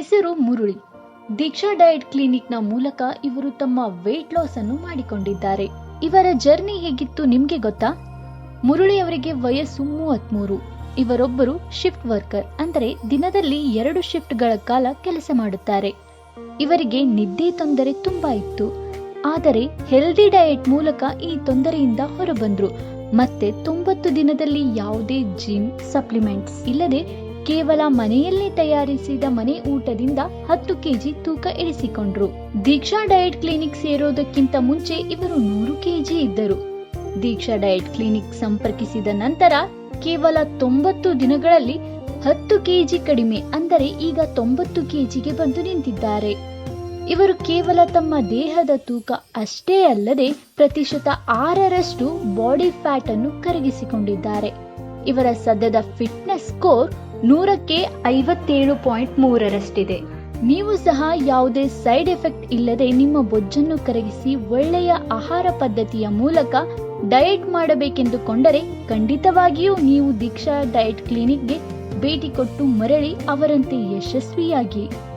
ಹೆಸರು ಮುರುಳಿ. ದೀಕ್ಷಾ ಡಯಟ್ ಕ್ಲಿನಿಕ್ನ ಮೂಲಕ ಇವರು ತಮ್ಮ ವೇಟ್ ಲಾಸ್ ಅನ್ನು ಮಾಡಿಕೊಂಡಿದ್ದಾರೆ. ಇವರ ಜರ್ನಿ ಹೇಗಿತ್ತು ನಿಮ್ಗೆ ಗೊತ್ತಾ? ಮುರುಳಿ ಅವರಿಗೆ ವಯಸ್ಸು ಮೂವತ್ಮೂರು. ಇವರೊಬ್ಬರು ಶಿಫ್ಟ್ ವರ್ಕರ್ ಅಂದರೆ ದಿನದಲ್ಲಿ ಎರಡು ಶಿಫ್ಟ್ಗಳ ಕಾಲ ಕೆಲಸ ಮಾಡುತ್ತಾರೆ. ಇವರಿಗೆ ನಿದ್ದೆ ತೊಂದರೆ ತುಂಬಾ ಇತ್ತು. ಆದರೆ ಹೆಲ್ದಿ ಡಯಟ್ ಮೂಲಕ ಈ ತೊಂದರೆಯಿಂದ ಹೊರಬಂದ್ರು. ಮತ್ತೆ ತೊಂಬತ್ತು ದಿನದಲ್ಲಿ ಯಾವುದೇ ಜಿಮ್ ಸಪ್ಲಿಮೆಂಟ್ಸ್ ಇಲ್ಲದೆ ಕೇವಲ ಮನೆಯಲ್ಲೇ ತಯಾರಿಸಿದ ಮನೆ ಊಟದಿಂದ ಹತ್ತು ಕೆಜಿ ತೂಕ ಇಳಿಸಿಕೊಂಡ್ರು. ದೀಕ್ಷಾ ಡಯಟ್ ಕ್ಲಿನಿಕ್ ಸೇರೋದಕ್ಕಿಂತ ಮುಂಚೆ ಇವರು ನೂರು ಕೆಜಿ ಇದ್ದರು. ದೀಕ್ಷಾ ಡಯಟ್ ಕ್ಲಿನಿಕ್ ಸಂಪರ್ಕಿಸಿದ ನಂತರ ಕೇವಲ ತೊಂಬತ್ತು ದಿನಗಳಲ್ಲಿ ಹತ್ತು ಕೆಜಿ ಕಡಿಮೆ, ಅಂದರೆ ಈಗ ತೊಂಬತ್ತು ಕೆಜಿಗೆ ಬಂದು ನಿಂತಿದ್ದಾರೆ. ಇವರು ಕೇವಲ ತಮ್ಮ ದೇಹದ ತೂಕ ಅಷ್ಟೇ ಅಲ್ಲದೆ ಪ್ರತಿಶತ ಆರರಷ್ಟು ಬಾಡಿ ಫ್ಯಾಟ್ ಅನ್ನು ಕರಗಿಸಿಕೊಂಡಿದ್ದಾರೆ. ಇವರ ಸದ್ಯದ ಫಿಟ್ನೆಸ್ ಸ್ಕೋರ್ ನೂರಕ್ಕೆ ಐವತ್ತೇಳು ಪಾಯಿಂಟ್ ಮೂರರಷ್ಟಿದೆ. ನೀವು ಸಹ ಯಾವುದೇ ಸೈಡ್ ಎಫೆಕ್ಟ್ ಇಲ್ಲದೆ ನಿಮ್ಮ ಬೊಜ್ಜನ್ನು ಕರಗಿಸಿ ಒಳ್ಳೆಯ ಆಹಾರ ಪದ್ಧತಿಯ ಮೂಲಕ ಡಯಟ್ ಮಾಡಬೇಕೆಂದುಕೊಂಡರೆ ಖಂಡಿತವಾಗಿಯೂ ನೀವು ದೀಕ್ಷಾ ಡಯಟ್ ಕ್ಲಿನಿಕ್ಗೆ ಭೇಟಿ ಕೊಟ್ಟು ಮರಳಿ ಅವರಂತೆ ಯಶಸ್ವಿಯಾಗಿ.